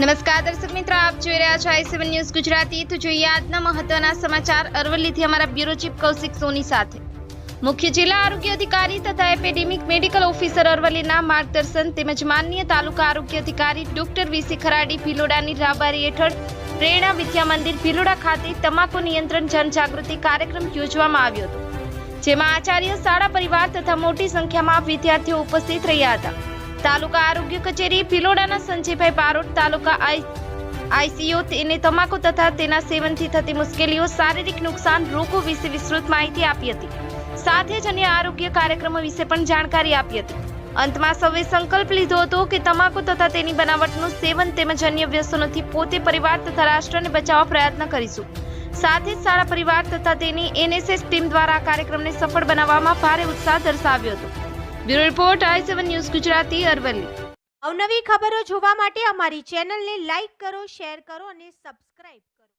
નમસ્કાર દર્શક મિત્રો, આપ જોઈ રહ્યા છો આઈ સેવન ન્યૂઝ ગુજરાતી. તો જોઈએ આજના મહત્વના સમાચાર. અરવલ્લીથી અમારા બ્યુરો ચીફ કૌશિક સોની સાથે. મુખ્ય જિલ્લા આરોગ્ય અધિકારી તથા એપેડેમિક મેડિકલ ઓફિસર અરવલ્લીના માર્ગદર્શન તેમજ માનનીય તાલુકા આરોગ્ય અધિકારી ડોક્ટર વીસી ખરાડી ભિલોડાની રાબારી હેઠળ પ્રેરણા વિદ્યા મંદિર ભિલોડા ખાતે તમાકુ નિયંત્રણ જનજાગૃતિ કાર્યક્રમ યોજવામાં આવ્યો હતો, જેમાં આચાર્ય શાળા પરિવાર તથા મોટી સંખ્યામાં વિદ્યાર્થીઓ ઉપસ્થિત રહ્યા હતા. તાલુકા આરોગ્ય કચેરી ભિલોડાના સંજયભાઈ બારોટ તાલુકા આઈ આઈસીયુ તેને તમાકુ તથા તેના સેવનથી થતી મુશ્કેલીઓ શારીરિક નુકસાન, રોગો વિશે વિસ્તૃત માહિતી આપી હતી. સાથે જ અન્ય આરોગ્ય કાર્યક્રમો વિશે પણ જાણકારી આપી હતી. અંતમાં સૌએ સંકલ્પ લીધો હતો કે તમાકુ તથા તેની બનાવટનું સેવન તેમજ અન્ય વ્યસનોથી પોતે પરિવાર તથા રાષ્ટ્રને બચાવવા પ્રયત્ન કરીશું. સાથે જ શાળા પરિવાર તથા તેની એનએસએસ ટીમ દ્વારા આ કાર્યક્રમને સફળ બનાવવામાં ભારે ઉત્સાહ દર્શાવ્યો હતો. Bureau report I seven news Gujarati Aravalli. અવનવી ખબરો જોવા માટે અમારી ચેનલને લાઈક કરો, શેર કરો અને સબસ્ક્રાઇબ